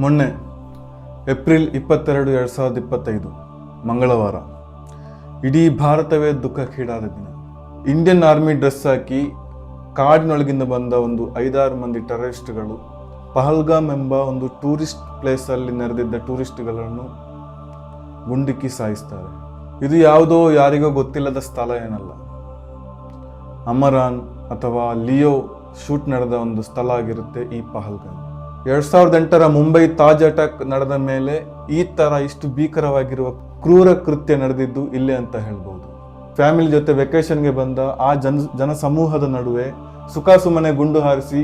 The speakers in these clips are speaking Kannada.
ಮೊನ್ನೆ, ಏಪ್ರಿಲ್ ಇಪ್ಪತ್ತೆರಡು ಎರಡು ಸಾವಿರದ ಇಪ್ಪತ್ತೈದು, ಮಂಗಳವಾರ, ಇಡೀ ಭಾರತವೇ ದುಃಖಕ್ಕೀಡಾದ ದಿನ. ಇಂಡಿಯನ್ ಆರ್ಮಿ ಡ್ರೆಸ್ ಹಾಕಿ ಕಾಡಿನೊಳಗಿಂದ ಬಂದ ಒಂದು ಐದಾರು ಮಂದಿ ಟೆರರಿಸ್ಟ್ಗಳು, ಪಹಲ್ಗಾಮ್ ಎಂಬ ಒಂದು ಟೂರಿಸ್ಟ್ ಪ್ಲೇಸಲ್ಲಿ ನೆರೆದಿದ್ದ ಟೂರಿಸ್ಟ್ಗಳನ್ನು ಗುಂಡಿಕ್ಕಿ ಸಾಯಿಸ್ತಾರೆ. ಇದು ಯಾವುದೋ ಯಾರಿಗೋ ಗೊತ್ತಿಲ್ಲದ ಸ್ಥಳ ಏನಲ್ಲ. ಅಮರಾನ್ ಅಥವಾ ಲಿಯೋ ಶೂಟ್ ನಡೆದ ಒಂದು ಸ್ಥಳ ಆಗಿರುತ್ತೆ ಈ ಪಹಲ್ಗಾಮ್. ಎರಡ್ ಸಾವಿರದ ಎಂಟರ ಮುಂಬೈ ತಾಜ್ ಅಟ್ಯಾಕ್ ನಡೆದ ಮೇಲೆ ಈ ತರ ಇಷ್ಟು ಭೀಕರವಾಗಿರುವ ಕ್ರೂರ ಕೃತ್ಯ ನಡೆದಿದ್ದು ಇಲ್ಲೇ ಅಂತ ಹೇಳ್ಬೋದು. ಫ್ಯಾಮಿಲಿ ಜೊತೆ ವೆಕೇಶನ್ಗೆ ಬಂದ ಆ ಜನ ಸಮೂಹದ ನಡುವೆ ಸುಖ ಸುಮ್ಮನೆ ಗುಂಡು ಹಾರಿಸಿ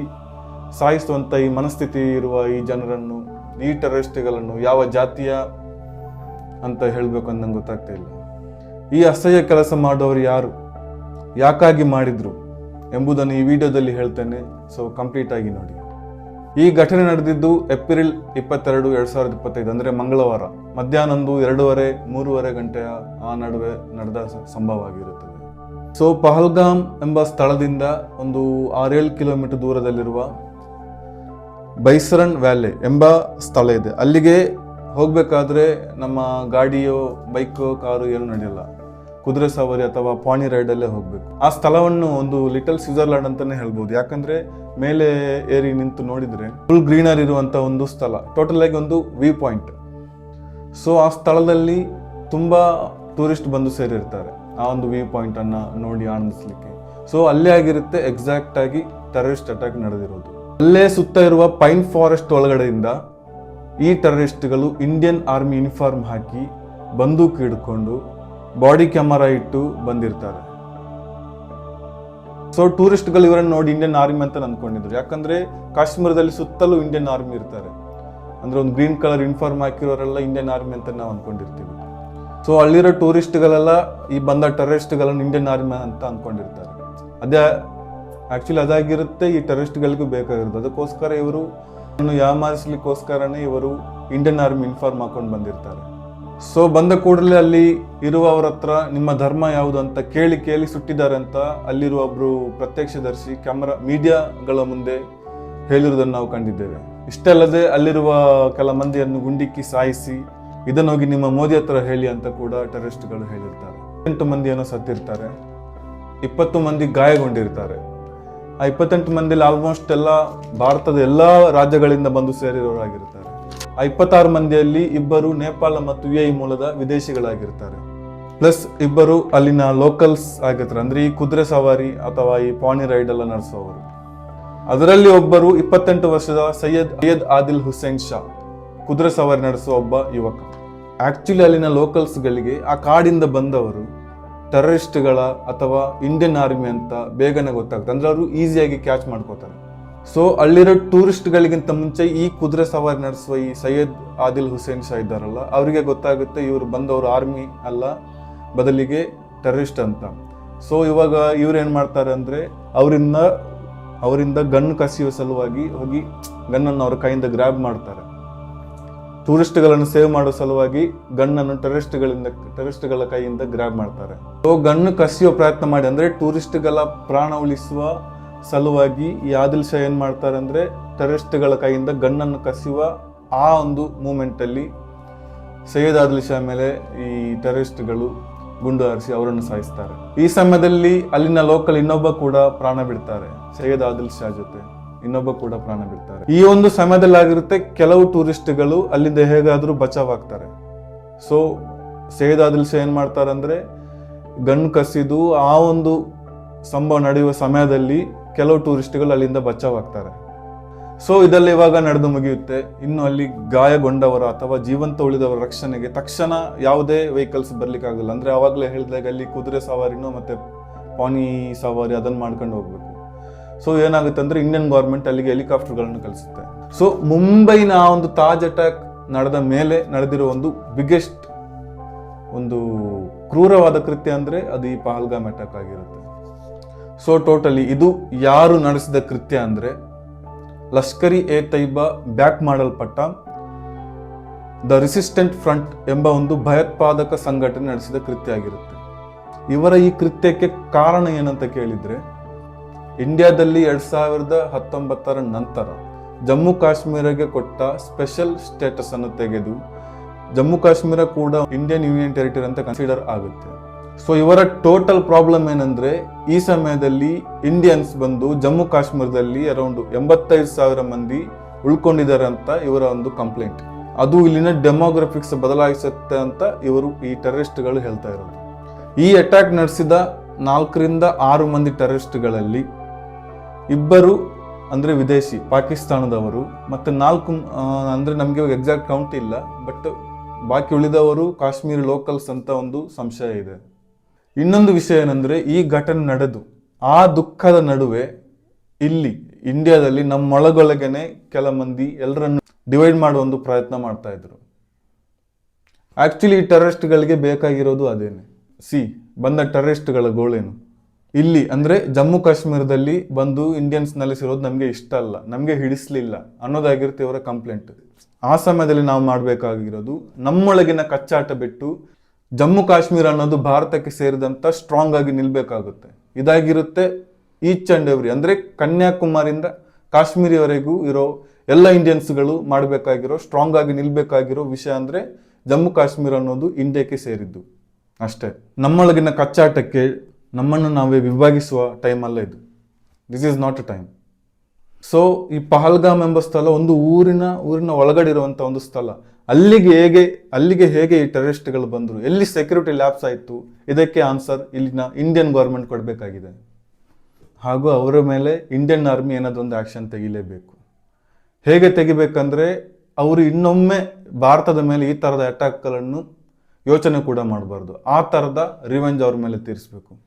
ಸಾಯಿಸುವಂತ ಈ ಮನಸ್ಥಿತಿ ಇರುವ ಈ ಜನರನ್ನು, ಈ ಟೆರರಿಸ್ಟ್ಗಳನ್ನು ಯಾವ ಜಾತಿಯ ಅಂತ ಹೇಳಬೇಕು ಅಂತ ಗೊತ್ತಾಗ್ತಾ ಇಲ್ಲ. ಈ ಅಸಹ್ಯ ಕೆಲಸ ಮಾಡೋರು ಯಾರು? ಯಾಕಾಗಿ ಮಾಡಿದ್ರು ಎಂಬುದನ್ನು ಈ ವಿಡಿಯೋದಲ್ಲಿ ಹೇಳ್ತೇನೆ. ಸೊ ಕಂಪ್ಲೀಟ್ ಆಗಿ ನೋಡಿ. ಈ ಘಟನೆ ನಡೆದಿದ್ದು ಏಪ್ರಿಲ್ ಇಪ್ಪತ್ತೆರಡು ಎರಡು ಸಾವಿರದ ಇಪ್ಪತ್ತೈದು, ಅಂದರೆ ಮಂಗಳವಾರ. ಮಧ್ಯಾಹ್ನೊಂದು ಎರಡೂವರೆ, ಮೂರುವರೆ ಗಂಟೆಯ ಆ ನಡುವೆ ನಡೆದ ಸ- ಸಂಭವ ಆಗಿರುತ್ತದೆ. ಸೊ, ಪಹಲ್ಗಾಮ್ ಎಂಬ ಸ್ಥಳದಿಂದ ಒಂದು ಆರೇಳು ಕಿಲೋಮೀಟರ್ ದೂರದಲ್ಲಿರುವ ಬೈಸರನ್ ವ್ಯಾಲಿ ಎಂಬ ಸ್ಥಳ ಇದೆ. ಅಲ್ಲಿಗೆ ಹೋಗಬೇಕಾದ್ರೆ ನಮ್ಮ ಗಾಡಿಯೋ, ಬೈಕೋ, ಕಾರು ಏನು ನಡೆಯಲ್ಲ. ಕುದುರೆ ಸವಾರಿ ಅಥವಾ ಪಾಣಿ ರೈಡಲ್ಲೇ ಹೋಗ್ಬೇಕು. ಆ ಸ್ಥಳವನ್ನು ಒಂದು ಲಿಟಲ್ ಸ್ವಿಟ್ಜರ್ಲ್ಯಾಂಡ್ ಅಂತಾನೆ ಹೇಳ್ಬೋದು. ಯಾಕಂದ್ರೆ ಮೇಲೆ ಏರಿ ನಿಂತು ನೋಡಿದ್ರೆ ಫುಲ್ ಗ್ರೀನರ್ ಇರುವಂಥ ಒಂದು ಸ್ಥಳ. ಟೋಟಲ್ ಆಗಿ ಒಂದು ವ್ಯೂ ಪಾಯಿಂಟ್ ಸೊ ಆ ಸ್ಥಳದಲ್ಲಿ ತುಂಬಾ ಟೂರಿಸ್ಟ್ ಬಂದು ಸೇರಿರ್ತಾರೆ. ಆ ಒಂದು ವ್ಯೂ ಪಾಯಿಂಟ್ ಅನ್ನ ನೋಡಿ ಆನಂದಿಸಲಿಕ್ಕೆ. ಸೊ ಅಲ್ಲೇ ಆಗಿರುತ್ತೆ ಎಕ್ಸಾಕ್ಟ್ ಆಗಿ ಟೆರರಿಸ್ಟ್ ಅಟ್ಯಾಕ್ ನಡೆದಿರೋದು. ಅಲ್ಲೇ ಸುತ್ತ ಇರುವ ಪೈನ್ ಫಾರೆಸ್ಟ್ ಒಳಗಡೆಯಿಂದ ಈ ಟೆರರಿಸ್ಟ್ಗಳು ಇಂಡಿಯನ್ ಆರ್ಮಿ ಯೂನಿಫಾರ್ಮ್ ಹಾಕಿ ಬಂದೂಕು ಹಿಡ್ಕೊಂಡು ಬಾಡಿ ಕ್ಯಾಮರಾ ಇಟ್ಟು ಬಂದಿರ್ತಾರೆ. ಸೊ ಟೂರಿಸ್ಟ್ಗಳು ಇವರನ್ನು ನೋಡಿ ಇಂಡಿಯನ್ ಆರ್ಮಿ ಅಂತ ಅಂದ್ಕೊಂಡಿದ್ರು. ಯಾಕಂದ್ರೆ ಕಾಶ್ಮೀರದಲ್ಲಿ ಸುತ್ತಲೂ ಇಂಡಿಯನ್ ಆರ್ಮಿ ಇರ್ತಾರೆ. ಅಂದ್ರೆ ಒಂದು ಗ್ರೀನ್ ಕಲರ್ ಯೂನಿಫಾರ್ಮ್ ಹಾಕಿರೋರೆಲ್ಲ ಇಂಡಿಯನ್ ಆರ್ಮಿ ಅಂತ ನಾವು ಅಂದ್ಕೊಂಡಿರ್ತೀವಿ ಸೊ ಅಲ್ಲಿರೋ ಟೂರಿಸ್ಟ್ಗಳೆಲ್ಲ ಈ ಬಂದ ಟೆರರಿಸ್ಟ್ಗಳನ್ನು ಇಂಡಿಯನ್ ಆರ್ಮಿ ಅಂತ ಅಂದ್ಕೊಂಡಿರ್ತಾರೆ ಅದೇ ಆಕ್ಚುಲಿ ಅದಾಗಿರುತ್ತೆ, ಈ ಟೆರರಿಸ್ಟ್ಗಳಿಗೂ ಬೇಕಾಗಿರುತ್ತೆ ಅದಕ್ಕೋಸ್ಕರ ಇವರು ಯಾಮಾರಿಸ್ಲಿಕ್ಕೋಸ್ಕರನೇ ಇವರು ಇಂಡಿಯನ್ ಆರ್ಮಿ ಯೂನಿಫಾರ್ಮ್ ಹಾಕೊಂಡು ಬಂದಿರ್ತಾರೆ. ಸೊ ಬಂದ ಕೂಡಲೇ ಅಲ್ಲಿ ಇರುವವರ ಹತ್ರ ನಿಮ್ಮ ಧರ್ಮ ಯಾವುದು ಅಂತ ಕೇಳಿ ಕೇಳಿ ಸುಟ್ಟಿದ್ದಾರೆ ಅಂತ ಅಲ್ಲಿರುವ ಒಬ್ರು ಪ್ರತ್ಯಕ್ಷದರ್ಶಿ, ಕ್ಯಾಮರಾ, ಮೀಡಿಯಾಗಳ ಮುಂದೆ ಹೇಳಿರುವುದನ್ನು ನಾವು ಕಂಡಿದ್ದೇವೆ. ಇಷ್ಟಲ್ಲದೆ ಅಲ್ಲಿರುವ ಕೆಲ ಮಂದಿಯನ್ನು ಗುಂಡಿಕ್ಕಿ ಸಾಯಿಸಿ, ಇದನ್ನು ಹೋಗಿ ನಿಮ್ಮ ಮೋದಿ ಹತ್ರ ಹೇಳಿ ಅಂತ ಕೂಡ ಟೆರರಿಸ್ಟ್ಗಳು ಹೇಳಿರ್ತಾರೆ. ಎಂಟು ಮಂದಿಯನ್ನು ಸತ್ತಿರ್ತಾರೆ. ಇಪ್ಪತ್ತು ಮಂದಿ ಗಾಯಗೊಂಡಿರ್ತಾರೆ. ಆ ಇಪ್ಪತ್ತೆಂಟು ಮಂದಿಲಿ ಆಲ್ಮೋಸ್ಟ್ ಎಲ್ಲ ಭಾರತದ ಎಲ್ಲ ರಾಜ್ಯಗಳಿಂದ ಬಂದು ಸೇರಿರೋರಾಗಿರ್ತಾರೆ ಆ ಇಪ್ಪತ್ತಾರು ಮಂದಿಯಲ್ಲಿ ಇಬ್ಬರು ನೇಪಾಳ ಮತ್ತು ಯು ಐ ಮೂಲದ ವಿದೇಶಿಗಳಾಗಿರ್ತಾರೆ. ಪ್ಲಸ್ ಇಬ್ಬರು ಅಲ್ಲಿನ ಲೋಕಲ್ಸ್ ಆಗಿರ್ತಾರೆ. ಅಂದರೆ ಈ ಕುದುರೆ ಸವಾರಿ ಅಥವಾ ಈ ಪಾಣಿ ರೈಡ್ ಎಲ್ಲ ನಡೆಸುವವರು ಅದರಲ್ಲಿ ಒಬ್ಬರು ಇಪ್ಪತ್ತೆಂಟು ವರ್ಷದ ಸೈಯದ್ ಸೈಯದ್ ಆದಿಲ್ ಹುಸೇನ್ ಶಾ. ಕುದುರೆ ಸವಾರಿ ನಡೆಸುವ ಒಬ್ಬ ಯುವಕ. ಆಕ್ಚುಲಿ ಅಲ್ಲಿನ ಲೋಕಲ್ಸ್ಗಳಿಗೆ ಆ ಕಾಡಿಂದ ಬಂದವರು ಟೆರರಿಸ್ಟ್ಗಳ ಅಥವಾ ಇಂಡಿಯನ್ ಆರ್ಮಿ ಅಂತ ಬೇಗನೆ ಗೊತ್ತಾಗುತ್ತೆ. ಅಂದ್ರೆ ಅವರು ಈಸಿಯಾಗಿ ಕ್ಯಾಚ್ ಮಾಡ್ಕೋತಾರೆ. ಸೊ ಅಲ್ಲಿರೋ ಟೂರಿಸ್ಟ್ಗಳಿಗಿಂತ ಮುಂಚೆ ಈ ಕುದುರೆ ಸವಾರಿ ನಡೆಸುವ ಈ ಸೈಯದ್ ಆದಿಲ್ ಹುಸೇನ್ ಶಾ ಇದ್ದಾರಲ್ಲ, ಅವರಿಗೆ ಗೊತ್ತಾಗುತ್ತೆ ಇವರು ಬಂದವರು ಆರ್ಮಿ ಅಲ್ಲ, ಬದಲಿಗೆ ಟೆರರಿಸ್ಟ್ ಅಂತ. ಸೊ ಇವಾಗ ಇವ್ರು ಏನು ಮಾಡ್ತಾರೆ ಅಂದ್ರೆ, ಅವರಿಂದ ಅವರಿಂದ ಗನ್ ಕಸಿಯುವ ಸಲುವಾಗಿ ಹೋಗಿ ಗನ್ನನ್ನು ಅವ್ರ ಕೈಯಿಂದ ಗ್ರ್ಯಾಬ್ ಮಾಡ್ತಾರೆ. ಟೂರಿಸ್ಟ್ಗಳನ್ನು ಸೇವ್ ಮಾಡೋ ಸಲುವಾಗಿ ಗನ್ನನ್ನು ಟೆರರಿಸ್ಟ್ಗಳಿಂದ ಟೆರರಿಸ್ಟ್ಗಳ ಕೈಯಿಂದ ಗ್ರ್ಯಾಬ್ ಮಾಡ್ತಾರೆ. ಸೊ ಗನ್ ಕಸಿಯೋ ಪ್ರಯತ್ನ ಮಾಡಿ ಅಂದ್ರೆ, ಟೂರಿಸ್ಟ್ಗಳ ಪ್ರಾಣ ಉಳಿಸುವ ಸಲುವಾಗಿ ಈ ಆದಿಲ್ ಶಾ ಏನು ಮಾಡ್ತಾರೆ ಅಂದ್ರೆ ಟೆರರಿಸ್ಟ್ಗಳ ಕೈಯಿಂದ ಗಣ್ಣನ್ನು ಕಸಿಯುವ ಆ ಒಂದು ಮೂಮೆಂಟ್ ಅಲ್ಲಿ ಸೈಯದ್ ಆದಿಲ್ ಶಾ ಮೇಲೆ ಈ ಟೆರರಿಸ್ಟ್ಗಳು ಗುಂಡು ಹಾರಿಸಿ ಅವರನ್ನು ಸಾಯಿಸ್ತಾರೆ. ಈ ಸಮಯದಲ್ಲಿ ಅಲ್ಲಿನ ಲೋಕಲ್ ಇನ್ನೊಬ್ಬ ಕೂಡ ಪ್ರಾಣ ಬಿಡ್ತಾರೆ, ಸೈಯದ್ ಆದಿಲ್ ಶಾ ಜೊತೆ. ಇನ್ನೊಬ್ಬ ಕೂಡ ಪ್ರಾಣ ಬಿಡ್ತಾರೆ. ಈ ಒಂದು ಸಮಯದಲ್ಲಿ ಆಗಿರುತ್ತೆ ಕೆಲವು ಟೂರಿಸ್ಟ್ಗಳು ಅಲ್ಲಿಂದ ಹೇಗಾದರೂ ಬಚಾವಾಗ್ತಾರೆ. ಸೊ ಸೈಯದ್ ಆದಿಲ್ ಶಾ ಏನು ಮಾಡ್ತಾರೆ ಅಂದ್ರೆ ಗನ್ ಕಸಿದು ಆ ಒಂದು ಸಂಭವ ನಡೆಯುವ ಸಮಯದಲ್ಲಿ ಕೆಲವು ಟೂರಿಸ್ಟ್ಗಳು ಅಲ್ಲಿಂದ ಬಚಾವ್ ಆಗ್ತಾರೆ ಸೊ ಇದೆಲ್ಲ ಇವಾಗ ನಡೆದು ಮುಗಿಯುತ್ತೆ. ಇನ್ನು ಅಲ್ಲಿ ಗಾಯಗೊಂಡವರ ಅಥವಾ ಜೀವಂತ ಉಳಿದವರ ರಕ್ಷಣೆಗೆ ತಕ್ಷಣ ಯಾವುದೇ ವೆಹಿಕಲ್ಸ್ ಬರ್ಲಿಕ್ಕಾಗಲ್ಲ. ಅಂದ್ರೆ ಆವಾಗಲೇ ಹೇಳಿದಾಗ ಅಲ್ಲಿ ಕುದುರೆ ಸವಾರಿನೂ ಮತ್ತೆ ಪಾನಿ ಸವಾರಿ ಅದನ್ನು ಮಾಡ್ಕೊಂಡು ಹೋಗ್ಬೇಕು. ಸೊ ಏನಾಗುತ್ತೆ ಅಂದರೆ ಇಂಡಿಯನ್ ಗೌರ್ಮೆಂಟ್ ಅಲ್ಲಿಗೆ ಹೆಲಿಕಾಪ್ಟರ್ಗಳನ್ನು ಕಳಿಸುತ್ತೆ. ಸೊ ಮುಂಬೈನ ಆ ಒಂದು ತಾಜ್ ಅಟ್ಯಾಕ್ ನಡೆದ ಮೇಲೆ ನಡೆದಿರೋ ಒಂದು ಬಿಗ್ಗೆಸ್ಟ್ ಒಂದು ಕ್ರೂರವಾದ ಕೃತ್ಯ ಅಂದ್ರೆ ಅದು ಈ ಪಹಲ್ಗಾಮ್ ಅಟ್ಯಾಕ್ ಆಗಿರುತ್ತೆ. ಸೊ ಟೋಟಲಿ ಇದು ಯಾರು ನಡೆಸಿದ ಕೃತ್ಯ ಅಂದರೆ ಲಷ್ಕರಿ ಎ ತೈಬಾ ಬ್ಯಾಕ್ ಮಾಡಲ್ಪಟ್ಟ ದ ರಿಸಿಸ್ಟೆಂಟ್ ಫ್ರಂಟ್ ಎಂಬ ಒಂದು ಭಯೋತ್ಪಾದಕ ಸಂಘಟನೆ ನಡೆಸಿದ ಕೃತ್ಯ ಆಗಿರುತ್ತೆ. ಇವರ ಈ ಕೃತ್ಯಕ್ಕೆ ಕಾರಣ ಏನಂತ ಕೇಳಿದರೆ, ಇಂಡಿಯಾದಲ್ಲಿ ಎರಡು ಸಾವಿರದ ಹತ್ತೊಂಬತ್ತರ ನಂತರ ಜಮ್ಮು ಕಾಶ್ಮೀರಗೆ ಕೊಟ್ಟ ಸ್ಪೆಷಲ್ ಸ್ಟೇಟಸ್ ಅನ್ನು ತೆಗೆದು ಜಮ್ಮು ಕಾಶ್ಮೀರ ಕೂಡ ಇಂಡಿಯನ್ ಯೂನಿಯನ್ ಟೆರಿಟರಿ ಅಂತ ಕನ್ಸಿಡರ್ ಆಗುತ್ತೆ. ಸೊ ಇವರ ಟೋಟಲ್ ಪ್ರಾಬ್ಲಮ್ ಏನಂದ್ರೆ, ಈ ಸಮಯದಲ್ಲಿ ಇಂಡಿಯನ್ಸ್ ಬಂದು ಜಮ್ಮು ಕಾಶ್ಮೀರದಲ್ಲಿ ಅರೌಂಡ್ ಎಂಬತ್ತೈದು ಸಾವಿರ ಮಂದಿ ಉಳ್ಕೊಂಡಿದ್ದಾರೆ ಅಂತ ಇವರ ಒಂದು ಕಂಪ್ಲೇಂಟ್ ಅದು ಇಲ್ಲಿನ ಡೆಮೋಗ್ರಫಿಕ್ಸ್ ಬದಲಾಯಿಸುತ್ತೆ ಅಂತ ಇವರು ಈ ಟೆರರಿಸ್ಟ್ಗಳು ಹೇಳ್ತಾ ಇರೋದು. ಈ ಅಟ್ಯಾಕ್ ನಡೆಸಿದ ನಾಲ್ಕರಿಂದ ಆರು ಮಂದಿ ಟೆರರಿಸ್ಟ್ಗಳಲ್ಲಿ ಇಬ್ಬರು ಅಂದ್ರೆ ವಿದೇಶಿ, ಪಾಕಿಸ್ತಾನದವರು ಮತ್ತೆ ನಾಲ್ಕು ಅಂದರೆ ನಮಗೆ ಎಕ್ಸಾಕ್ಟ್ ಕೌಂಟ್ ಇಲ್ಲ ಬಟ್ ಬಾಕಿ ಉಳಿದವರು ಕಾಶ್ಮೀರಿ ಲೋಕಲ್ಸ್ ಅಂತ ಒಂದು ಸಂಶಯ ಇದೆ. ಇನ್ನೊಂದು ವಿಷಯ ಏನಂದ್ರೆ, ಈ ಘಟನೆ ನಡೆದು, ಆ ದುಃಖದ ನಡುವೆ ಇಲ್ಲಿ ಇಂಡಿಯಾದಲ್ಲಿ ನಮ್ಮೊಳಗೊಳಗೇನೆ ಕೆಲ ಮಂದಿ ಎಲ್ಲರನ್ನು ಡಿವೈಡ್ ಮಾಡುವ ಒಂದು ಪ್ರಯತ್ನ ಮಾಡ್ತಾ ಇದ್ರು. ಆಕ್ಚುಲಿ ಈ ಟೆರರಿಸ್ಟ್ಗಳಿಗೆ ಬೇಕಾಗಿರೋದು ಅದೇನೆ. ಸಿ ಬಂದ ಟೆರರಿಸ್ಟ್ಗಳ ಗೋಳೇನು. ಇಲ್ಲಿ, ಅಂದ್ರೆ ಜಮ್ಮು ಕಾಶ್ಮೀರದಲ್ಲಿ ಬಂದು ಇಂಡಿಯನ್ಸ್ ನೆಲೆಸಿರೋದು ನಮಗೆ ಇಷ್ಟ ಅಲ್ಲ, ನಮಗೆ ಹಿಡಿಸ್ಲಿಲ್ಲ ಅನ್ನೋದಾಗಿರುತ್ತೆ ಇವರ ಕಂಪ್ಲೇಂಟ್ ಆ ಸಮಯದಲ್ಲಿ ನಾವು ಮಾಡಬೇಕಾಗಿರೋದು, ನಮ್ಮೊಳಗಿನ ಕಚ್ಚಾಟ ಬಿಟ್ಟು ಜಮ್ಮು ಕಾಶ್ಮೀರ ಅನ್ನೋದು ಭಾರತಕ್ಕೆ ಸೇರಿದಂಥ ಸ್ಟ್ರಾಂಗ್ ಆಗಿ ನಿಲ್ಬೇಕಾಗುತ್ತೆ. ಇದಾಗಿರುತ್ತೆ ಈಚ್ ಅಂಡ್ ಎವ್ರಿ ಅಂದರೆ ಕನ್ಯಾಕುಮಾರಿಯಿಂದ ಕಾಶ್ಮೀರಿವರೆಗೂ ಇರೋ ಎಲ್ಲ ಇಂಡಿಯನ್ಸ್ಗಳು ಮಾಡಬೇಕಾಗಿರೋ ಸ್ಟ್ರಾಂಗ್ ಆಗಿ ನಿಲ್ಬೇಕಾಗಿರೋ ವಿಷಯ ಅಂದರೆ ಜಮ್ಮು ಕಾಶ್ಮೀರ ಅನ್ನೋದು ಇಂಡಿಯಾಕ್ಕೆ ಸೇರಿದ್ದು. ಅಷ್ಟೇ. ನಮ್ಮೊಳಗಿನ ಕಚ್ಚಾಟಕ್ಕೆ ನಮ್ಮನ್ನು ನಾವೇ ವಿಭಾಗಿಸುವ ಟೈಮ್ ಅಲ್ಲ ಇದು. This is not a time so ಈ ಪಹಲ್ಗಾಮ್ ಎಂಬ ಸ್ಥಳ ಒಂದು ಊರಿನ ಊರಿನ ಒಳಗಡೆ ಇರುವಂಥ ಒಂದು ಸ್ಥಳ. ಅಲ್ಲಿಗೆ ಹೇಗೆ ಅಲ್ಲಿಗೆ ಹೇಗೆ ಈ ಟೆರರಿಸ್ಟ್ಗಳು ಬಂದರು? ಎಲ್ಲಿ ಸೆಕ್ಯೂರಿಟಿ ಲ್ಯಾಬ್ಸ್ ಆಯಿತು? ಇದಕ್ಕೆ ಆನ್ಸರ್ ಇಲ್ಲಿನ ಇಂಡಿಯನ್ ಗೌರ್ಮೆಂಟ್ ಕೊಡಬೇಕಾಗಿದೆ. ಹಾಗೂ ಅವರ ಮೇಲೆ ಇಂಡಿಯನ್ ಆರ್ಮಿ ಏನಾದರೂ ಒಂದು ಆ್ಯಕ್ಷನ್ ತೆಗಿಲೇಬೇಕು. ಹೇಗೆ ತೆಗಿಬೇಕಂದ್ರೆ, ಅವರು ಇನ್ನೊಮ್ಮೆ ಭಾರತದ ಮೇಲೆ ಈ ಥರದ ಅಟ್ಯಾಕ್ಗಳನ್ನು ಯೋಚನೆ ಕೂಡ ಮಾಡಬಾರ್ದು. ಆ ಥರದ ರಿವೆಂಜ್ ಅವ್ರ ಮೇಲೆ ತೀರಿಸಬೇಕು.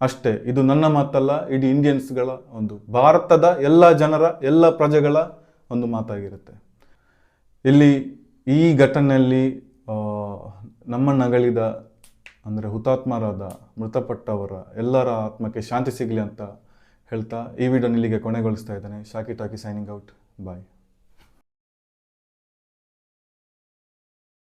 ಅಷ್ಟೇ, ಇದು ನನ್ನ ಮಾತಲ್ಲ, ಇಡೀ ಇಂಡಿಯನ್ಸ್ಗಳ ಒಂದು, ಭಾರತದ ಎಲ್ಲ ಜನರ, ಎಲ್ಲ ಪ್ರಜೆಗಳ ಒಂದು ಮಾತಾಗಿರುತ್ತೆ. ಇಲ್ಲಿ ಈ ಘಟನೆಯಲ್ಲಿ ನಮ್ಮ ನಮ್ಮನ್ನಗಳಿದ ಅಂದರೆ ಹುತಾತ್ಮರಾದ ಮೃತಪಟ್ಟವರ ಎಲ್ಲರ ಆತ್ಮಕ್ಕೆ ಶಾಂತಿ ಸಿಗಲಿ ಅಂತ ಹೇಳ್ತಾ ಈ ವಿಡಿಯೋ ಇಲ್ಲಿಗೆ ಕೊನೆಗೊಳಿಸ್ತಾ ಇದ್ದೇನೆ. ಶಾಕಿ ಟಾಕಿ ಸೈನಿಂಗ್ ಔಟ್ ಬಾಯ್